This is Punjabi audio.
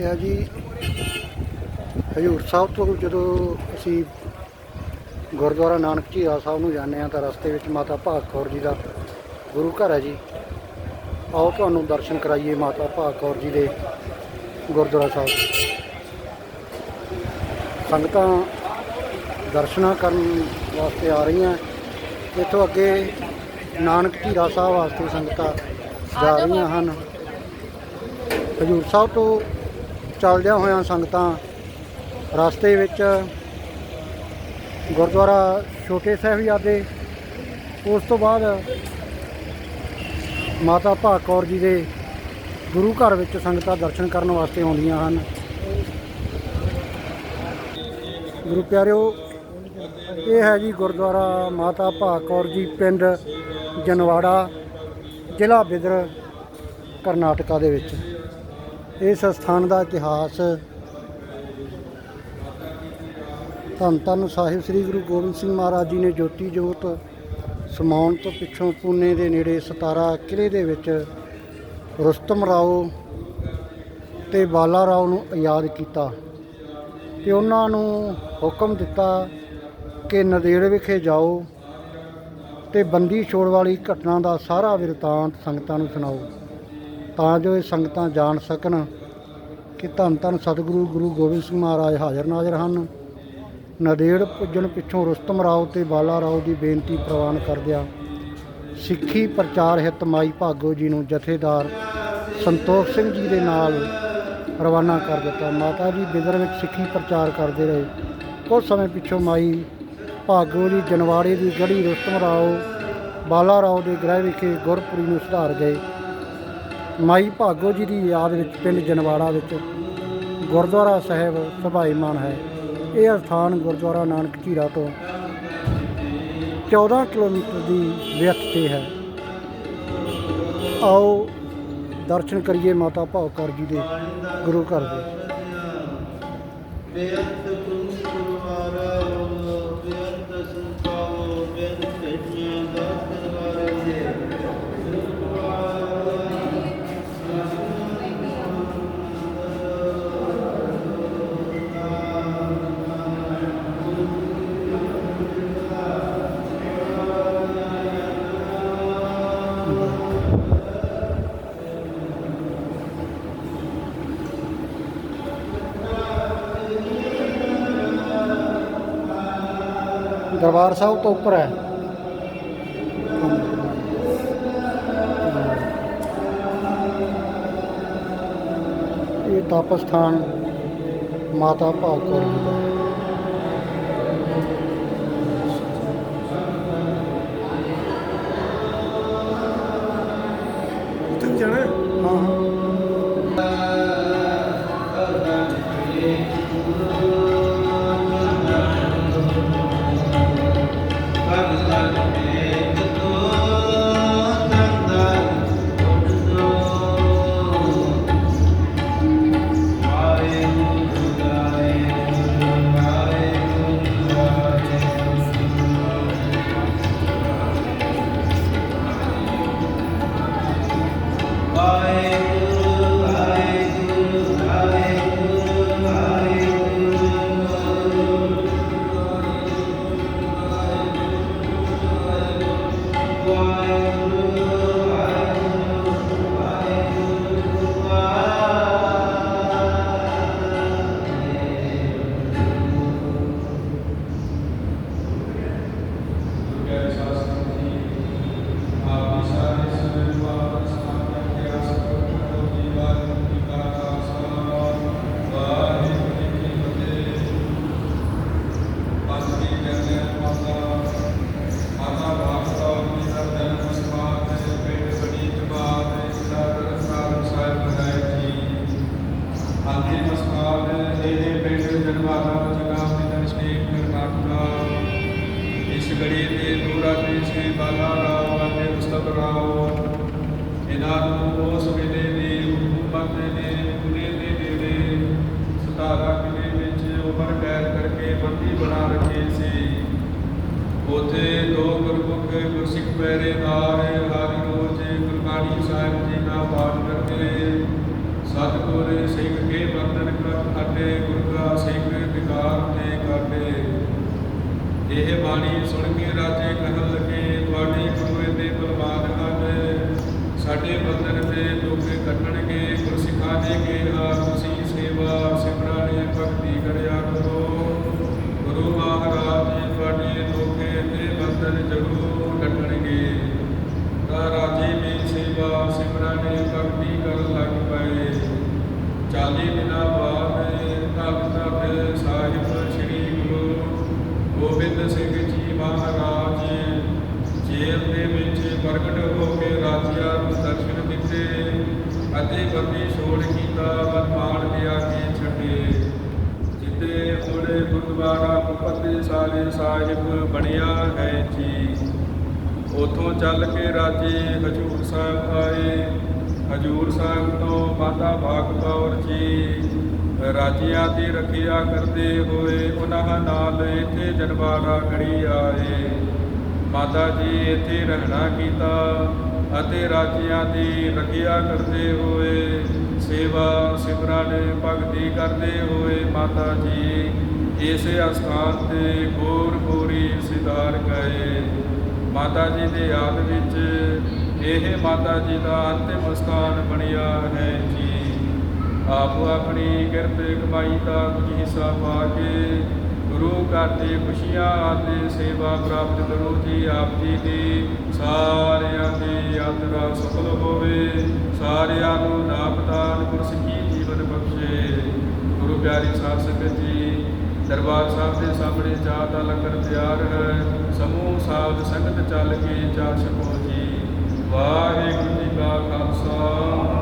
ਇਹ ਆ ਜੀ। ਹਜੂਰ ਸਾਹਿਬ ਤੋਂ ਜਦੋਂ ਅਸੀਂ ਗੁਰਦੁਆਰਾ ਨਾਨਕ ਝੀਰਾ ਸਾਹਿਬ ਨੂੰ ਜਾਂਦੇ ਆ ਤਾਂ ਰਸਤੇ ਵਿੱਚ ਮਾਤਾ ਭਾਗ ਕੌਰ ਜੀ ਦਾ ਗੁਰੂ ਘਰ ਹੈ ਜੀ। ਆਓ ਤੁਹਾਨੂੰ ਦਰਸ਼ਨ ਕਰਾਈਏ ਮਾਤਾ ਭਾਗ ਕੌਰ ਜੀ ਦੇ ਗੁਰਦੁਆਰਾ ਸਾਹਿਬ। ਸੰਗਤਾਂ ਦਰਸ਼ਨਾਂ ਕਰਨ ਵਾਸਤੇ ਆ ਰਹੀਆਂ। ਇੱਥੋਂ ਅੱਗੇ ਨਾਨਕ ਝੀਰਾ ਸਾਹਿਬ ਵਾਸਤੇ ਸੰਗਤਾਂ ਜਾ ਰਹੀਆਂ ਹਨ। ਹਜੂਰ ਸਾਹਿਬ ਤੋਂ ਚੱਲਦਿਆਂ ਹੋਇਆਂ ਸੰਗਤਾਂ ਰਸਤੇ ਵਿੱਚ ਗੁਰਦੁਆਰਾ ਛੋਟੇ ਸਾਹਿਬਜ਼ਾਦੇ, ਉਸ ਤੋਂ ਬਾਅਦ ਮਾਤਾ ਭਾਗ ਕੌਰ ਜੀ ਦੇ ਗੁਰੂ ਘਰ ਵਿੱਚ ਸੰਗਤਾਂ ਦਰਸ਼ਨ ਕਰਨ ਵਾਸਤੇ ਆਉਂਦੀਆਂ ਹਨ। ਗੁਰੂ ਪਿਆਰਿਓ, ਇਹ ਹੈ ਜੀ ਗੁਰਦੁਆਰਾ ਮਾਤਾ ਭਾਗ ਕੌਰ ਜੀ ਪਿੰਡ ਜਨਵਾੜਾ, ਜ਼ਿਲ੍ਹਾ ਬਿਦਰ, ਕਰਨਾਟਕਾ ਦੇ ਵਿੱਚ। ਇਸ ਸਥਾਨ ਦਾ ਇਤਿਹਾਸ ਧੰਨ ਧੰਨ ਸਾਹਿਬ ਸ੍ਰੀ ਗੁਰੂ ਗੋਬਿੰਦ ਸਿੰਘ ਮਹਾਰਾਜ ਜੀ ਨੇ ਜੋਤੀ ਜੋਤ ਸਮਾਉਣ ਤੋਂ ਪਿੱਛੋਂ ਪੂਨੇ ਦੇ ਨੇੜੇ ਸਤਾਰਾ ਕਿਲੇ ਦੇ ਵਿੱਚ ਰੁਸਤਮ ਰਾਓ ਤੇ ਬਾਲਾ ਰਾਓ ਨੂੰ ਆਜ਼ਾਦ ਕੀਤਾ ਤੇ ਉਹਨਾਂ ਨੂੰ ਹੁਕਮ ਦਿੱਤਾ ਕਿ ਨਦੇੜ ਵਿਖੇ ਜਾਓ ਤੇ ਬੰਦੀ ਛੋੜ ਵਾਲੀ ਘਟਨਾ ਦਾ ਸਾਰਾ ਵਿਰਤਾਂਤ ਸੰਗਤਾਂ ਨੂੰ ਸੁਣਾਓ ਤਾਂ ਜੋ ਇਹ ਸੰਗਤਾਂ ਜਾਣ ਸਕਣ। ਕਿ ਧੰਨ ਧੰਨ ਸਤਿਗੁਰੂ ਗੁਰੂ ਗੋਬਿੰਦ ਸਿੰਘ ਮਹਾਰਾਜ ਹਾਜ਼ਰ ਨਾਜ਼ਰ ਹਨ। ਨਦੇੜ ਪੁੱਜਣ ਪਿੱਛੋਂ ਰੁਸਤਮ ਰਾਓ ਤੇ ਬਾਲਾ ਰਾਓ ਦੀ ਬੇਨਤੀ ਪ੍ਰਵਾਨ ਕਰਦਿਆਂ ਸਿੱਖੀ ਪ੍ਰਚਾਰ ਹਿੱਤ ਮਾਈ ਭਾਗੋ ਜੀ ਨੂੰ ਜਥੇਦਾਰ ਸੰਤੋਖ ਸਿੰਘ ਜੀ ਦੇ ਨਾਲ ਰਵਾਨਾ ਕਰ ਦਿੱਤਾ। ਮਾਤਾ ਜੀ ਬਿਦਰ ਵਿੱਚ ਸਿੱਖੀ ਪ੍ਰਚਾਰ ਕਰਦੇ ਰਹੇ। ਕੁਝ ਸਮੇਂ ਪਿੱਛੋਂ ਮਾਈ ਭਾਗੋ ਜੀ ਜਨਵਾੜੇ ਦੀ ਗੜੀ ਰੁਸਤਮ ਰਾਓ, ਬਾਲਾ ਰਾਓ ਦੇ ਗ੍ਰਹਿ ਵਿਖੇ ਗੁਰਪੁਰੀ ਨੂੰ ਸੁਧਾਰ ਗਏ। ਮਾਈ ਭਾਗੋ ਜੀ ਦੀ ਯਾਦ ਵਿੱਚ ਪਿੰਡ ਜਨਵਾੜਾ ਵਿੱਚ ਗੁਰਦੁਆਰਾ ਸਾਹਿਬ ਸਭਾਈਮਾਨ ਹੈ। ਇਹ ਸਥਾਨ ਗੁਰਦੁਆਰਾ ਨਾਨਕ ਝੀਰਾ ਤੋਂ 14 ਕਿਲੋਮੀਟਰ ਦੀ ਵਿਅਥ ਤੇ ਹੈ। ਆਓ ਦਰਸ਼ਨ ਕਰੀਏ ਮਾਤਾ ਭਾਵਕਰ ਜੀ ਦੇ ਗੁਰੂ ਘਰ ਦੇ। ਬੇਅੰਤ ਦਰਬਾਰ ਸਾਹਿਬ ਤੋਂ ਉੱਪਰ ਹੈ ਇਹ ਤਪ ਸਥਾਨ ਮਾਤਾ ਭਾਗਵਤ ਦੂਰਾ ਬਾਲਾ ਰਾਓ ਅਤੇ ਮੁਸਤਫ ਰਾਓ ਇਹਨਾਂ ਨੂੰ ਉਸ ਵੇਲੇ ਦੀ ਹਕੂਮਤ ਨੇ ਪੁਣੇ ਦੇ ਨੇੜੇ ਸਤਾਰਾ ਕਿਲੇ ਵਿੱਚ ਉਮਰ ਕੈਦ ਕਰਕੇ ਬੰਦੀ ਬਣਾ ਰੱਖੇ ਸੀ ਉਥੇ ਦੋ ਗੁਰਮੁਖ ਗੁਰਸਿੱਖ ਪਹਿਰੇਦਾਰ ਹਰ ਰੋਜ਼ ਗੁਰਬਾਣੀ ਸਾਹਿਬ ਜੀ ਦਾ ਪਾਠ ਕਰਦੇ ਸਤਿਗੁਰ ਸਿੰਘ ਕੇ ਬੰਦ ਖੰਡੇ ਗੁਰੂ ਕਾ ਸਿੱਖ ਵਿਕਾਰ ਤੇ ਕਾਟੇ ਇਹ ਬਾਣੀ ਸੁਣ ਕੇ ਰਾਜੇ ਕਹਿਣ ਲੱਗੇ ਗੁਰੂ ਦੇ ਬਲਵਾਨ ਹਨ ਸਾਡੇ ਬੰਧਨ ਤੇ ਦੁੱਖ ਕੱਟਣਗੇ, ਗੁਰਸਿੱਖਾਂ ਨੇ ਕਿਹਾ ਤੁਸੀਂ ਸੇਵਾ ਸਿਮਰਨ ਭਗਤੀ ਕਰਿਆ ਕਰੋ। ਗੁਰੂ ਮਹਾਰਾਜ ਜੀ ਤੁਹਾਡੇ ਦੁੱਖ ਤੇ ਬੰਧਨ ਜ਼ਰੂਰ ਕੱਟਣਗੇ। ਤਾਂ ਰਾਜੇ ਦੀ ਸੇਵਾ ਸਿਮਰਨ ਭਗਤੀ ਕਰਨ ਲੱਗ ਪਏ। ਚਾਲੀ ਦਿਨਾਂ ਬਾਅਦ ਧੰਨ ਧੰਨ ਸਾਹਿਬ ਸ੍ਰੀ ਗੁਰੂ ਗੋਬਿੰਦ ਸਿੰਘ ਜੀ ਮਹਾਰਾਜ ਜੇਲ੍ਹ ਦੇ ਵਿੱਚ ਪ੍ਰਗਟ ਹੋ ਕੇ ਰਾਜਿਆਂ ਨੂੰ ਦਰਸ਼ਨ ਦਿੱਤੇ ਅਤੇ ਬੰਦੀ ਛੋੜ ਕੀਤਾ ਵਰਮਾਨ ਲਿਆ ਕੇ ਛੱਡੇ। ਜਿੱਤੇ ਹੁਣ ਗੁਰਦੁਆਰਾ ਮੁਕੱਦੇ ਸਾਰੇ ਸਾਹਿਬ ਬਣਿਆ ਹੈ ਜੀ। ਉਥੋਂ ਚੱਲ ਕੇ ਰਾਜੇ ਹਜੂਰ ਸਾਹਿਬ ਆਏ। ਹਜੂਰ ਸਾਹਿਬ ਤੋਂ ਮਾਤਾ ਭਾਗ ਕੌਰ ਜੀ। ਰਾਜਿਆਂ ਦੀ ਰੱਖਿਆ ਕਰਦੇ ਹੋਏ ਉਹਨਾਂ ਨਾਲ ਇੱਥੇ ਜਨਵਾਰਾ ਘੜੀ ਆਏ। ਮਾਤਾ ਜੀ ਇੱਥੇ ਰਹਿਣਾ ਕੀਤਾ। ਅਤੇ ਰਾਜਿਆਂ ਦੀ ਰੱਖਿਆ ਕਰਦੇ ਹੋਏ, ਸੇਵਾ ਸਿਮਰਨ ਭਗਤੀ ਕਰਦੇ ਹੋਏ ਮਾਤਾ ਜੀ ਇਸੇ ਅਸਥਾਨ ਤੇ ਗੋਰ ਗੋਰੀ ਸਿਧਾਰ ਗਏ। ਮਾਤਾ ਜੀ ਦੇ ਯਾਦ ਵਿੱਚ ਇਹ ਮਾਤਾ ਜੀ ਦਾ ਅੰਤਿਮ ਸਥਾਨ ਬਣਿਆ ਹੈ ਜੀ। ਆਪੋ ਆਪਣੀ ਕਿਰਤ ਕਮਾਈ ਦਾ ਕੁਝ ਹਿੱਸਾ ਪਾ ਕੇ ਗੁਰੂ ਘਰ ਦੀ ਖੁਸ਼ੀਆਂ ਆਦਿ ਸੇਵਾ ਪ੍ਰਾਪਤ ਕਰੋ ਜੀ, ਆਪ ਜੀ ਦੀ। ਸਾਰਿਆਂ ਦੀ ਯਾਤਰਾ ਸਫਲ ਹੋਵੇ। ਸਾਰਿਆਂ ਨੂੰ ਨਾਮਦਾਨ ਗੁਰਸਿੱਖੀ ਜੀਵਨ ਬਖਸ਼ੇ। ਗੁਰੂ ਪਿਆਰੀ ਸਾਧ ਸੰਗਤ ਜੀ, ਦਰਬਾਰ ਸਾਹਿਬ ਦੇ ਸਾਹਮਣੇ ਚਾਹ ਦਾ ਲੰਗਰ ਤਿਆਰ ਹੈ। ਸਮੂਹ ਸਾਧ ਸੰਗਤ ਚੱਲ ਕੇ ਚਾਹ ਛਕੋ ਜੀ। ਵਾਹਿਗੁਰੂ ਜੀ ਕਾ ਖਾਲਸਾ।